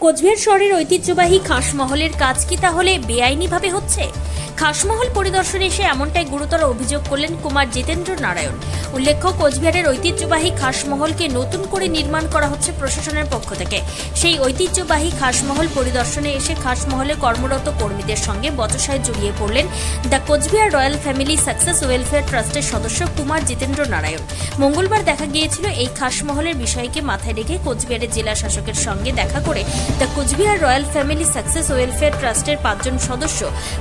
কোচবিহার শহরের ঐতিহ্যবাহী খাসমহলের কাজ কি তাহলে বেআইনিভাবে হচ্ছে? খাসমহল পরিদর্শনে এসে এমনটাই গুরুতর অভিযোগ করলেন কুমার জিতেন্দ্র নারায়ণ। উল্লেখ্য, কোচবিহারের ঐতিহ্যবাহী খাসমহলকে নতুন করে নির্মাণ করা হচ্ছে প্রশাসনের পক্ষ থেকে। সেই ঐতিহ্যবাহী খাসমহল পরিদর্শনে এসে খাসমহলে কর্মরত কর্মীদের সঙ্গে বচসায় জড়িয়ে পড়লেন the Coochbehar royal family success welfare ট্রাস্টের সদস্য কুমার জিতেন্দ্র নারায়ণ। মঙ্গলবার দেখা গিয়েছিল এই খাসমহলের বিষয়কে মাথায় রেখে কোচবিহারের জেলা শাসকের সঙ্গে দেখা করে the Coochbehar royal family success welfare ট্রাস্টের পাঁচজন সদস্য।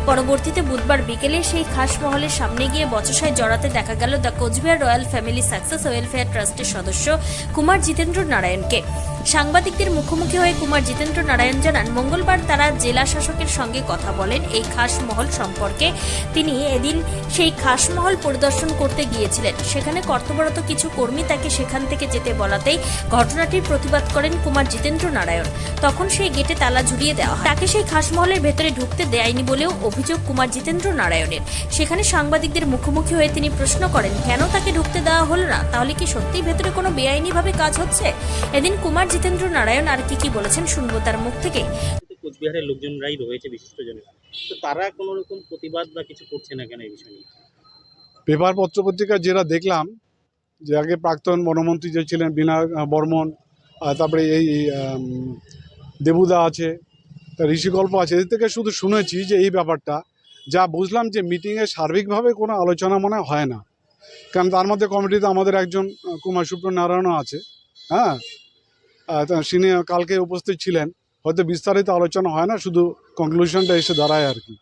পরবর্তীতে বুধবার বিকেলে সেই খাস মহলের সামনে গিয়ে বচসায় জড়াতে দেখা গেল the Coochbehar royal family success welfare ট্রাস্টের সদস্য কুমার জিতেন্দ্র নারায়ণকে। সাংবাদিকদের মুখোমুখি হয়ে কুমার জিতেন্দ্র নারায়ণ জানান, মঙ্গলবার তারা জেলা শাসকের সঙ্গে কথা বলেন। এই খাসমহল সম্পর্কে তিনি এদিন সেই খাসমহল পরিদর্শন করতে গিয়েছিলেন। সেখানে কর্তব্যরত কিছু কর্মী তাকে সেখান থেকে যেতে বলাতেই ঘটনাটির প্রতিবাদ করেন কুমার জিতেন্দ্র নারায়ণ। তখন সেই গেটে তালা ঝুলিয়ে দেওয়া হয়। তাকে সেই খাসমহলের ভেতরে ঢুকতে দেয়নি বলেও অভিযোগ কুমার জিতেন্দ্র নারায়ণের। সেখানে সাংবাদিকদের মুখোমুখি হয়ে তিনি প্রশ্ন করেন, কেন তাকে ঢুকতে দেওয়া হলো না? তাহলে কি সত্যিই ভেতরে কোনো বেআইনিভাবে কাজ হচ্ছে? এদিন কুমার জিতেন্দ্র নারায়ণ আর কি কি বলেছেন শুনব তার মুখ থেকে। কোচবিহারের লোকজনরাই রয়েছে বিশিষ্ট জনেরা। তো তারা কোনো রকম প্রতিবাদ বা কিছু করছে না কেন এই বিষয় নিয়ে? পেপার পত্রপত্রিকা যেটা দেখলাম যে আগে প্রাক্তন বনমন্ত্রী যে ছিলেন বিনা বর্মন আর তারপরে এই দেবুদা আছে তা ঋষিকল্প আছে এদের থেকে শুধু শুনেছি যে এই ব্যাপারটা। যা বুঝলাম যে মিটিংয়ে সার্বিকভাবে কোনো আলোচনা মনে হয় না। কারণ তার মধ্যে কমিটিতে আমাদের একজন কুমার কুমার সুপ্রনারায়ণও আছে হ্যাঁ? তিনি কালকে উপস্থিত ছিলেন। হয়তো বিস্তারিত আলোচনা হয় না, শুধু কনক্লুশনটা এসে দাঁড়ায় আর কি।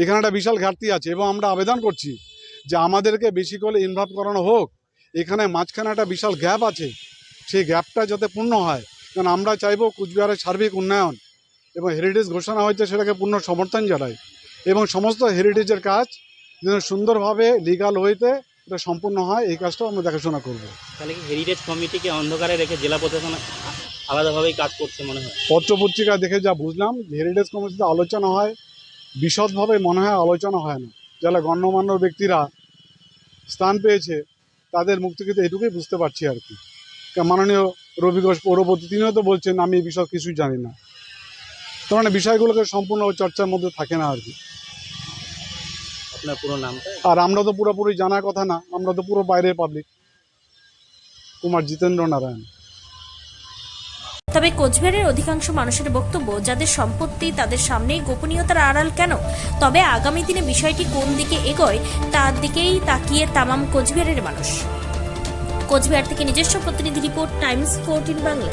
এখানে একটা বিশাল ঘাটতি আছে এবং আমরা আবেদন করছি যে আমাদেরকে বেশি করে ইনভলভ করানো হোক। এখানে মাঝখানে একটা বিশাল গ্যাপ আছে। সেই গ্যাপটা যাতে পূর্ণ হয়। কারণ আমরা চাইব কুচবিহারের সার্বিক উন্নয়ন এবং হেরিটেজ ঘোষণা হয়েছে সেটাকে পূর্ণ সমর্থন জানাই এবং সমস্ত হেরিটেজের কাজ যেন সুন্দরভাবে লিগাল হইতে এটা সম্পূর্ণ হয়, এই কাজটাও আমরা দেখাশোনা করব। তাহলে হেরিটেজ কমিটিকে অন্ধকারে রেখে জেলা প্রশাসন আলাদাভাবেই কাজ করছে মনে হয়। পত্রপত্রিকা দেখে যা বুঝলাম হেরিটেজ কমিটিতে আলোচনা হয় বিশদভাবে মনে হয় আলোচনা হয় না। যারা গণ্যমান্য ব্যক্তিরা স্থান পেয়েছে তাদের মুখ থেকে তো এটুকুই বুঝতে পারছি আর কি। মাননীয় রবি ঘোষ পৌরপতি তিনিও তো বলছেন আমি এই বিষয় কিছুই জানি না। তার মানে বিষয়গুলোকে সম্পূর্ণ চর্চার মধ্যে থাকে না আর কি। আপনার পুরো নামটা? আর আমরা তো পুরোপুরি জানার কথা না আমরা তো পুরো বাইরের পাবলিক কুমার জিতেন্দ্র নারায়ণ তবে কোচবিহারের অধিকাংশ মানুষের বক্তব্য, যাদের সম্পত্তি তাদের সামনেই গোপনীয়তার আড়াল কেন? তবে আগামী দিনে বিষয়টি কোন দিকে এগোয়, তার দিকেই তাকিয়ে তামাম কোচবিহারের মানুষ। কোচবিহার থেকে নিজস্ব প্রতিনিধি রিপোর্ট, টাইমস ফোরটিন বাংলা।